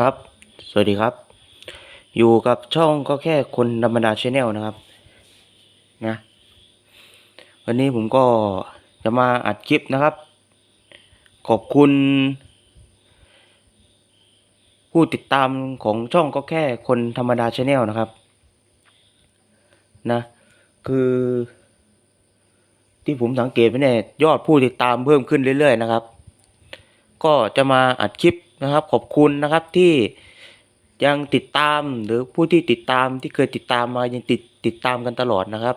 ครับ สวัสดีครับ อยู่กับช่องก็แค่คนธรรมดาชแนลนะครับ นะ วันนี้ผมก็จะมาอัดคลิปนะครับ ขอบคุณ ผู้ติดตามของช่องก็แค่คนธรรมดาชแนลนะครับ นะ คือ ที่ผมสังเกตไปเนี่ยยอดผู้ติดตามเพิ่มขึ้นเรื่อย ๆ นะครับ ก็จะมาอัดคลิป นะครับ ขอบคุณนะครับที่ยังติดตามหรือผู้ที่ติดตามที่เคยติดตามมายังติดติดตามกันตลอดนะครับ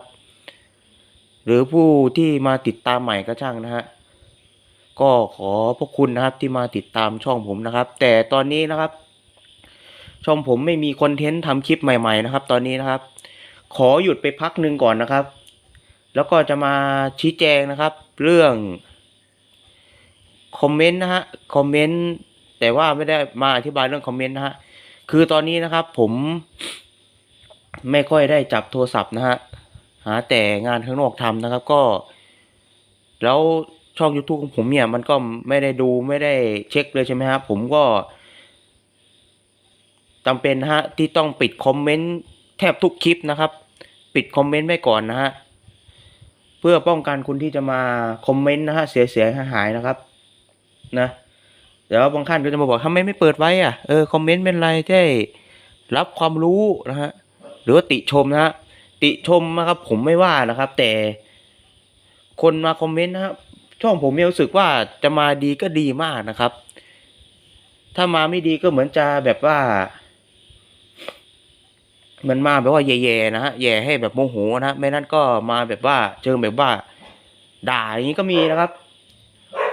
หรือผู้ที่มาติดตามใหม่ก็ช่างนะฮะก็ขอพระคุณนะครับที่มาติดตามช่องผมนะครับ แต่ตอนนี้นะครับ ช่องผมไม่มีคอนเทนต์ทำคลิปใหม่ ๆ นะครับ ตอนนี้นะครับ ขอหยุดไปพักหนึ่งก่อนนะครับ แล้วก็จะมาชี้แจงนะครับ เรื่องคอมเมนต์นะฮะคอมเมนต์ แต่ว่าไม่ได้มาอธิบายเรื่องคอมเมนต์นะฮะคือตอนนี้นะครับผมไม่ค่อยได้จับโทรศัพท์นะฮะหาแต่งานข้างนอกทำนะครับก็ แล้วช่อง YouTube ของผมเนี่ยมันก็ไม่ได้ดูไม่ได้เช็คเลยใช่ไหมครับผมก็จำเป็นนะฮะที่ต้องปิดคอมเมนต์แทบทุกคลิปนะครับ ปิดคอมเมนต์ไว้ก่อนนะฮะเพื่อป้องกันคุณที่จะมาคอมเมนต์นะฮะเสียเสียหายหายนะครับ นะ เดี๋ยวบางท่านก็จะมาบอกทำไมไม่เปิดไว้อะเออคอมเมนต์เป็นไรได้รับความรู้นะฮะหรือว่าติชมนะฮะติชมนะครับ ผมไม่ว่านะครับ แต่ คนมาคอมเมนต์นะครับช่องผมเนี่ยรู้สึกว่าจะมาดีก็ดีมากนะครับ ถ้ามาไม่ดีก็เหมือนจะแบบว่ามันมาแบบว่าแย่ๆนะฮะแย่ให้แบบโมโหนะฮะไม่นั้นก็มาแบบว่าเชิงแบบว่า ด่าอย่างนี้ก็มีนะครับ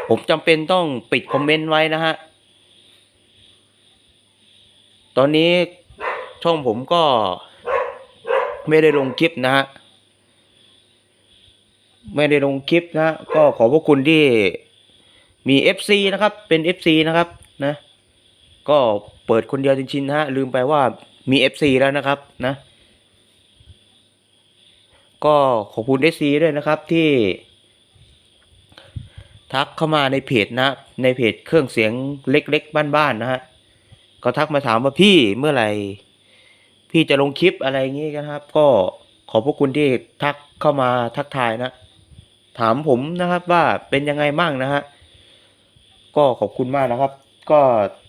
ผมจำเป็นต้องปิดคอมเมนต์ไว้นะฮะ ตอนนี้ช่องผมก็ไม่ได้ลงคลิปนะฮะ ไม่ได้ลงคลิปนะ ก็ขอบพระคุณที่มี FC นะครับ เป็น FC นะครับนะ ก็เปิดคนเดียวจริงๆนะฮะ ลืมไปว่ามี FC แล้วนะครับนะ ก็ขอบคุณ FC ด้วยนะครับที่ ทักเข้ามาในเพจนะ ในเพจเครื่องเสียงเล็กๆบ้านๆนะฮะก็ทักมาถามว่าพี่เมื่อไหร่พี่จะลงคลิปอะไรอย่างงี้กันครับ ก็ขอบพระคุณที่ทักเข้ามาทักทายนะ ถามผมนะครับว่าเป็นยังไงบ้างนะฮะก็ขอบคุณมากนะครับ ก็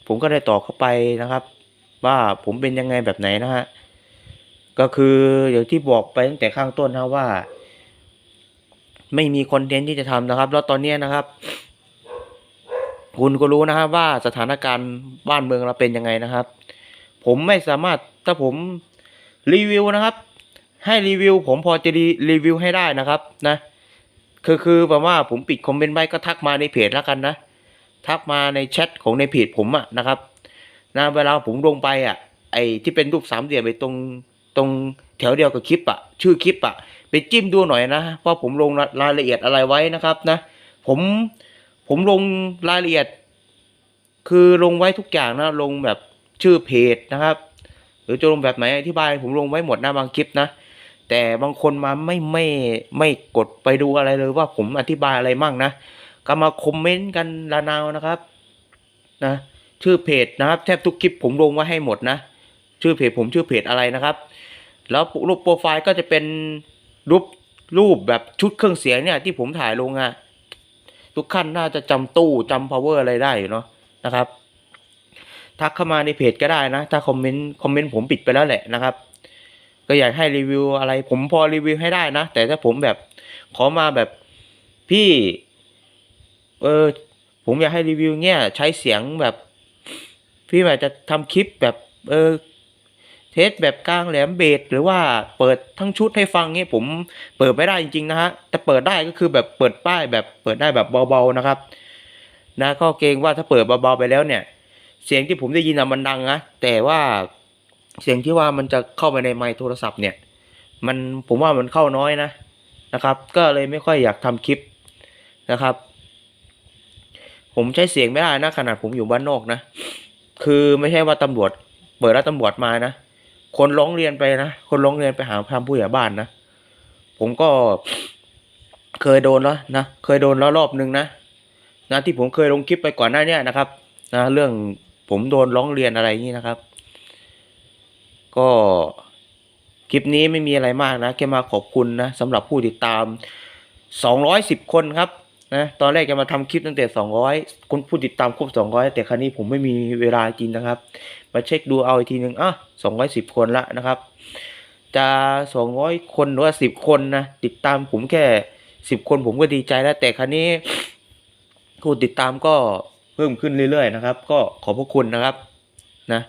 ผมก็ได้ตอบเข้าไปนะครับ ว่าผมเป็นยังไงแบบไหนนะฮะก็คืออย่างที่บอกไปตั้งแต่ข้างต้นนะว่า ไม่มีคอนเทนต์ที่จะทำนะครับ แล้วตอนนี้นะครับ คุณก็รู้นะครับว่าสถานการณ์บ้านเมืองเราเป็นยังไงนะครับ ผมไม่สามารถถ้าผมรีวิวนะครับ ให้รีวิว ผมพอจะรีรีวิวให้ได้นะครับนะคือคือแบบว่าผมปิดคอมเมนต์ไว้ก็ทักมาในเพจแล้วกันนะ ทักมาในแชทของในเพจผมอะนะครับนะเวลาผมลงไปอะไอที่เป็นรูปสามเหลี่ยมไปตรงตรงแถวเดียวกับคลิปอะ ชื่อคลิปอะไปจิ้มดูหน่อยนะว่าะผมลงรายละเอียดอะไรไว้นะครับนะ ผมผมลงรายละเอียด คือลงไว้ทุกอย่างนะลงแบบชื่อเพจนะครับ หรือจะลงแบบไหนอธิบาย ผมลงไว้หมดนะบางคลิปนะ แต่บางคนมาไม่ไม่ไม่กดไปดูอะไรเลยว่าผมอธิบายอะไรมั่งนะก็มาคอมเมนต์กันระนาวนะครับนะชื่อเพจนะครับ แทบทุกคลิปผมลงไว้ให้หมดนะ ชื่อเพจผมชื่อเพจอะไรนะครับ แล้วรูปโปรไฟล์ก็จะเป็นรูปรูปแบบชุดเครื่องเสียงเนี่ยที่ผมถ่ายลงอะทุกขั้นน่าจะจำตู้จำ power อะไรได้อยู่เนาะนะครับ ทักเข้ามาในเพจก็ได้นะ ถ้าคอมเมนต์คอมเมนต์ผมปิดไปแล้วแหละนะครับ ก็อยากให้รีวิวอะไร ผมพอรีวิวให้ได้นะ แต่ถ้าผมแบบขอมาแบบพี่ เออผมอยากให้รีวิวเงี้ยใช้เสียงแบบ พี่แบบจะทำคลิปแบบ เออ เทสแบบกลางแหลมเบสหรือว่าเปิดทั้งชุดให้ฟังเงี้ยผมเปิดไม่ได้จริงๆนะฮะแต่เปิดได้ก็คือแบบเปิดป้ายแบบเปิดได้แบบเบาๆนะครับ นะก็เกรงว่าถ้าเปิดเบาๆไปแล้วเนี่ย เสียงที่ผมได้ยินอะมันดังนะแต่ว่าเสียงที่ว่ามันจะเข้าไปในไมค์โทรศัพท์เนี่ย มันผมว่ามันเข้าน้อยนะนะครับ ก็เลยไม่ค่อยอยากทำคลิปนะครับ ผมใช้เสียงไม่ได้นะขนาดผมอยู่บ้านนอกนะ คือไม่ใช่ว่าตำรวจ เปิดแล้วตำรวจมานะ คนร้องเรียนไปนะ คนร้องเรียนไปหาทางผู้ใหญ่บ้านนะ ผมก็เคยโดนแล้วนะ เคยโดนแล้วรอบนึงนะ นะที่ผมเคยลงคลิปไปก่อนหน้าเนี้นะครับ นะเรื่องผมโดนร้องเรียนอะไรนี้นะครับ ก็คลิปนี้ไม่มีอะไรมากนะแค่มาขอบคุณนะสำหรับผู้ติดตาม 210 คนครับ นะตอนแรกจะมาทำคลิปตั้งแต่ 200 คนผู้ติดตามครบ 200 แต่ครั้นี้ผมไม่มีเวลาจริงนะครับ มาเช็คดูเอาอีกทีหนึ่งอะ210 คนละนะครับ จะ 200 คนหรือว่า 10 คนนะติดตามผมแค่ 10 คนผมก็ดีใจแล้วแต่ครั้นี้ผู้ติดตามก็เพิ่มขึ้นเรื่อยๆนะครับ ก็ขอบพระคุณนะครับนะ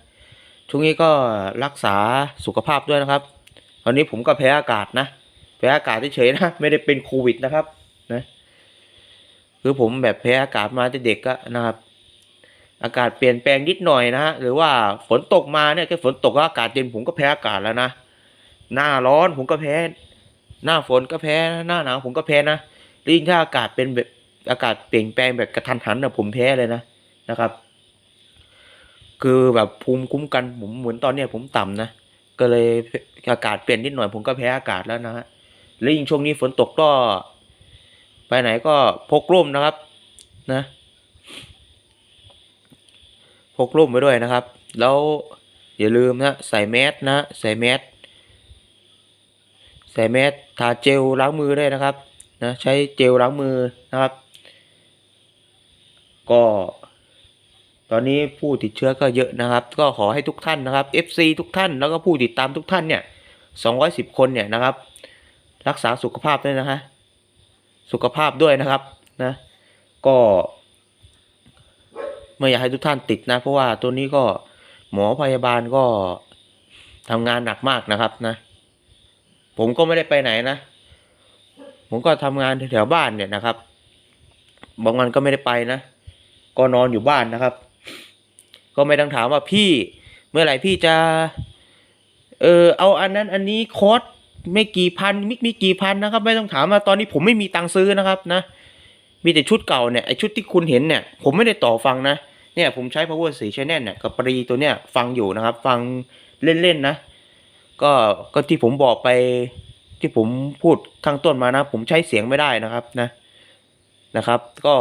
ช่วงนี้ก็รักษาสุขภาพด้วยนะครับตอนนี้ผมก็แพ้อากาศนะแพ้อากาศเฉยๆนะไม่ได้เป็นโควิดนะครับนะ คือผมแบบแพ้อากาศมาแต่เด็กก็นะครับ อากาศเปลี่ยนแปลงนิดหน่อยนะฮะหรือว่าฝนตกมาเนี่ยแค่ฝนตกแล้วอากาศเย็นผมก็แพ้อากาศแล้วนะหน้าร้อนผมก็แพ้ หน้าฝนก็แพ้หน้าหนาวผมก็แพ้นะแล้วยิ่งถ้าอากาศเป็นแบบอากาศเปลี่ยนแปลงแบบกระทันหันนะผมแพ้เลยนะนะครับ คือแบบภูมิคุ้มกันผมเหมือนตอนเนี้ยผมต่ำนะก็เลยอากาศเปลี่ยนนิดหน่อยผมก็แพ้อากาศแล้วนะฮะแล้วยิ่งช่วงนี้ฝนตกก็ ไปไหนก็พกร่มนะครับนะ พกร่มไว้ด้วยนะครับ แล้วอย่าลืมนะใส่แมสนะใส่แมสใส่แมสทาเจลล้างมือด้วยนะครับนะใช้เจลล้างมือนะครับ ก็ ตอนนี้ผู้ติดเชื้อก็เยอะนะครับ ก็ขอให้ทุกท่านนะครับ FC ทุกท่านแล้วก็ผู้ติดตามทุกท่านเนี่ย210 คนเนี่ยนะครับ รักษาสุขภาพด้วยนะฮะ สุขภาพด้วยนะครับนะ ก็ไม่อยากให้ทุกท่านติดนะ เพราะว่าตัวนี้ก็หมอพยาบาลก็ทำงานหนักมากนะครับนะ ผมก็ไม่ได้ไปไหนนะ ผมก็ทำงานแถวบ้านเนี่ยนะครับบางวันก็ไม่ได้ไปนะ ก็นอนอยู่บ้านนะครับ ก็ไม่ต้องถามว่าพี่เมื่อไหร่พี่จะ เออเอาอันนั้นอันนี้โค้ด ไม่กี่พันมิกมีกี่พันนะครับ ไม่ต้องถามว่าตอนนี้ผมไม่มีตังค์ซื้อนะครับนะ มีแต่ชุดเก่าเนี่ยไอชุดที่คุณเห็นเนี่ย ผมไม่ได้ต่อฟังนะเนี่ยผมใช้ power 4 channel เนี่ยกับปรีตัวเนี่ยฟังอยู่นะครับ ฟังเล่นๆนะ ก็ก็ที่ผมบอกไปที่ผมพูดข้างต้นมานะ ผมใช้เสียงไม่ได้นะครับนะนะครับ ก็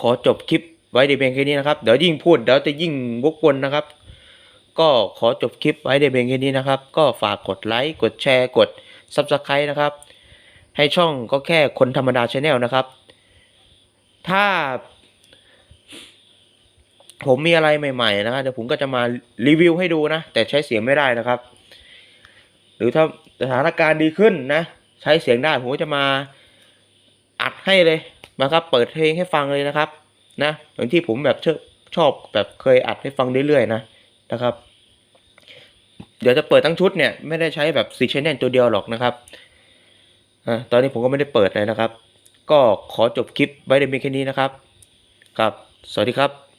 ขอจบคลิปไว้ในเพียงแค่นี้นะครับ เดี๋ยวยิ่งพูดเดี๋ยวจะยิ่งวกวนนะครับ ก็ขอจบคลิปไว้ในเพียงแค่นี้นะครับ ก็ฝากกดไลค์กดแชร์กด Subscribe นะครับ ให้ช่องก็แค่คนธรรมดาชาแนลนะครับ ถ้า ผมมีอะไรใหม่ๆนะครับเดี๋ยวผมก็จะมารีวิวให้ดูนะ แต่ใช้เสียงไม่ได้นะครับ หรือถ้าสถานการณ์ดีขึ้นนะ ใช้เสียงได้ผมก็จะมาอัดให้เลยนะครับ เปิดเพลงให้ฟังเลยนะครับ นะอย่างที่ผมแบบชอบชอบแบบเคยอัดให้ฟังเรื่อยๆนะนะครับ เดี๋ยวจะเปิดทั้งชุดเนี่ยไม่ได้ใช้แบบซีชแนนตัวเดียวหรอกนะครับอ่าตอนนี้ผมก็ไม่ได้เปิดเลยนะครับ ก็ขอจบคลิปไว้ในเพียงแค่นี้นะครับ ครับ สวัสดีครับ